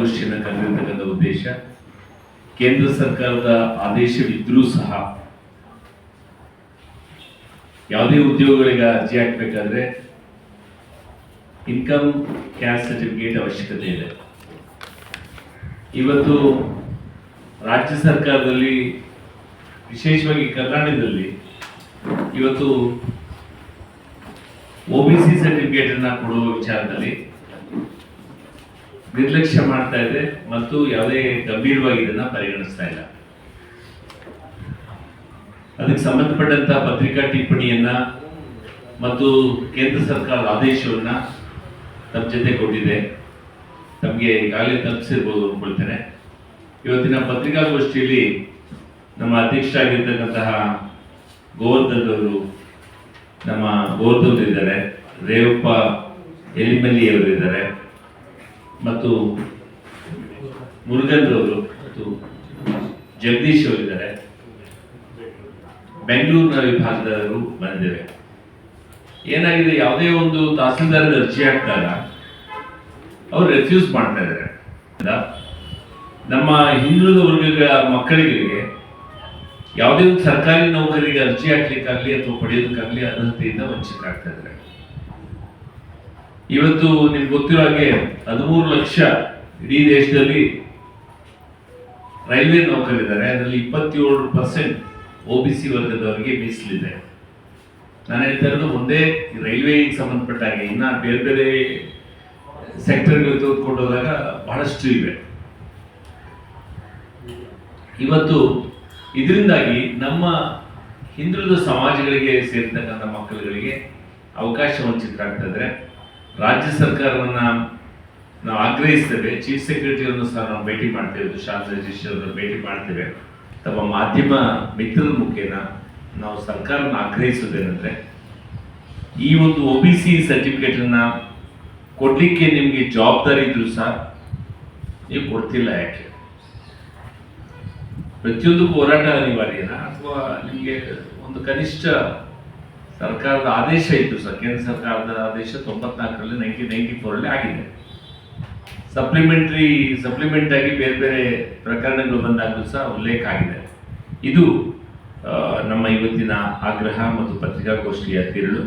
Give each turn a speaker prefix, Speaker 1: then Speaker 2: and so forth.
Speaker 1: ಪತ್ರಿಕಾಗೋಷ್ಠಿಯನ್ನು ಕರೆದಿರ್ತಕ್ಕಂಥ ಉದ್ದೇಶ. ಕೇಂದ್ರ ಸರ್ಕಾರದ ಆದೇಶವಿದ್ರೂ ಸಹ ಯಾವುದೇ ಉದ್ಯೋಗಗಳಿಗೆ ಅರ್ಜಿ ಹಾಕಬೇಕಾದ್ರೆ ಇನ್ಕಮ್ ಕ್ಯಾಸ್ಟ್ ಸರ್ಟಿಫಿಕೇಟ್ ಅವಶ್ಯಕತೆ ಇದೆ. ಇವತ್ತು ರಾಜ್ಯ ಸರ್ಕಾರದಲ್ಲಿ, ವಿಶೇಷವಾಗಿ ಕರ್ನಾಟಕದಲ್ಲಿ ಇವತ್ತು ಓ ಬಿ ಸಿ ಸರ್ಟಿಫಿಕೇಟ್ ಅನ್ನ ಕೊಡುವ ವಿಚಾರದಲ್ಲಿ ನಿರ್ಲಕ್ಷ್ಯ ಮಾಡ್ತಾ ಇದೆ ಮತ್ತು ಯಾವುದೇ ಗಂಭೀರವಾಗಿ ಇದನ್ನ ಪರಿಗಣಿಸ್ತಾ ಇಲ್ಲ. ಅದಕ್ಕೆ ಸಂಬಂಧಪಟ್ಟಂತ ಪತ್ರಿಕಾ ಟಿಪ್ಪಣಿಯನ್ನ ಮತ್ತು ಕೇಂದ್ರ ಸರ್ಕಾರದ ಆದೇಶವನ್ನ ತಮ್ಮ ಜೊತೆ ಕೊಟ್ಟಿದೆ. ತಮಗೆ ಈಗಾಗಲೇ ತಲುಪಿಸಿರ್ಬೋದು ಅಂದ್ಕೊಳ್ತೇನೆ. ಇವತ್ತಿನ ಪತ್ರಿಕಾಗೋಷ್ಠಿಯಲ್ಲಿ ನಮ್ಮ ಅಧ್ಯಕ್ಷರಾಗಿರ್ತಕ್ಕಂತಹ ಗೋವರ್ಧನ್ ಅವರು ನಮ್ಮ ಗೋವರ್ಧನ್ ಇದ್ದಾರೆ. ರೇವಪ್ಪ ಎಲಿಮಲ್ಲಿ ಅವರು ಇದ್ದಾರೆ ಮತ್ತು ಮುರುಗನ್ ಅವರು ಮತ್ತು ಜಗದೀಶ್ ಅವರಿದ್ದಾರೆ ಬೆಂಗಳೂರಿನ ವಿಭಾಗದವರು ಬಂದಿದ್ದೇವೆ ಏನಾಗಿದೆ? ಯಾವುದೇ ಒಂದು ತಹಸೀಲ್ದಾರ್ ಅರ್ಜಿ ಹಾಕಿದಾಗ ಅವ್ರು ರೆಫ್ಯೂಸ್ ಮಾಡ್ತಾ ಇದ್ದಾರೆ? ನಮ್ಮ ಹಿಂದುಳಿದ ವರ್ಗಗಳ ಮಕ್ಕಳಿಗೆ ಯಾವುದೇ ಒಂದು ಸರ್ಕಾರಿ ನೌಕರಿಗೆ ಅರ್ಜಿ ಹಾಕ್ಲಿಕ್ಕಾಗ್ಲಿ ಅಥವಾ ಪಡೆಯೋದಕ್ಕಾಗ್ಲಿ ಅರ್ಹತೆಯಿಂದ ವಂಚಿತರಾಗ್ತಾ ಇದ್ದಾರೆ. ಇವತ್ತು ನಿಮ್ಗೆ ಗೊತ್ತಿರೋ ಹಾಗೆ ಹದಿಮೂರು ಲಕ್ಷ ಇಡೀ ದೇಶದಲ್ಲಿ ರೈಲ್ವೆ ನೌಕರಿದ್ದಾರೆ ಅದರಲ್ಲಿ ಇಪ್ಪತ್ತೇಳು ಪರ್ಸೆಂಟ್ ಒ ಬಿ ಸಿ ವರ್ಗದವರಿಗೆ ಮೀಸಲಿದೆ. ನಾನು ಹೇಳ್ತಾ ಇರೋದು ಒಂದೇ ರೈಲ್ವೆಗೆ ಸಂಬಂಧಪಟ್ಟ ಹಾಗೆ. ಇನ್ನ ಬೇರೆ ಬೇರೆ ಸೆಕ್ಟರ್ಗಳು ತೆಗೆದುಕೊಂಡು ಹೋದಾಗ ಬಹಳಷ್ಟು ಇವೆ. ಇವತ್ತು ಇದರಿಂದಾಗಿ ನಮ್ಮ ಹಿಂದುಳಿದ ಸಮಾಜಗಳಿಗೆ ಸೇರ್ತಕ್ಕಂಥ ಮಕ್ಕಳುಗಳಿಗೆ ಅವಕಾಶ ವಂಚಿತರಾಗ್ತಾ ಇದ್ರೆ ರಾಜ್ಯ ಸರ್ಕಾರವನ್ನ ನಾವು ಆಗ್ರಹಿಸ್ತೇವೆ. ಚೀಫ್ ಸೆಕ್ರೆಟರಿಯನ್ನು ಸಹ ನಾವು ಭೇಟಿ ಮಾಡ್ತೇವೆ. ದುಶಾಂತ್ ರಜಿಸ್ಟರ್ ಅವರನ್ನು ಭೇಟಿ ಮಾಡ್ತೇವೆ. ತಮ್ಮ ಮಾಧ್ಯಮ ಮಿತ್ರರ ಮುಖೇನ ನಾವು ಸರ್ಕಾರವನ್ನು ಆಗ್ರಹಿಸೋದೇನೆಂದರೆ ಈ ಒಂದು ಒ ಬಿ ಸಿ ಸರ್ಟಿಫಿಕೇಟ್ ಕೊಡಲಿಕ್ಕೆ ಕೊಡ್ಲಿಕ್ಕೆ ನಿಮ್ಗೆ ಜವಾಬ್ದಾರಿ ಇದ್ರು ಸಹ ನೀವು ಕೊಡ್ತಿಲ್ಲ ಯಾಕೆ? ಪ್ರತಿಯೊಂದಕ್ಕೂ ಹೋರಾಟ ಅನಿವಾರ್ಯನಾ? ಅಥವಾ ನಿಮಗೆ ಒಂದು ಕನಿಷ್ಠ ಸರ್ಕಾರದ ಆದೇಶ ಇತ್ತು ಸರ್. ಕೇಂದ್ರ ಸರ್ಕಾರದ ಆದೇಶ ತೊಂಬತ್ನಾಲ್ಕರಲ್ಲಿ ನೈನ್ಟೀನ್ ನೈನ್ಟಿ ಫೋರಲ್ಲಿ ಆಗಿದೆ. ಸಪ್ಲಿಮೆಂಟ್ರಿ ಸಪ್ಲಿಮೆಂಟ್ ಆಗಿ ಬೇರೆ ಬೇರೆ ಪ್ರಕರಣಗಳು ಬಂದಾಗಲೂ ಸಹ ಉಲ್ಲೇಖ ಆಗಿದೆ. ಇದು ನಮ್ಮ ಇವತ್ತಿನ ಆಗ್ರಹ ಮತ್ತು ಪತ್ರಿಕಾಗೋಷ್ಠಿಯ ತಿರುಳು.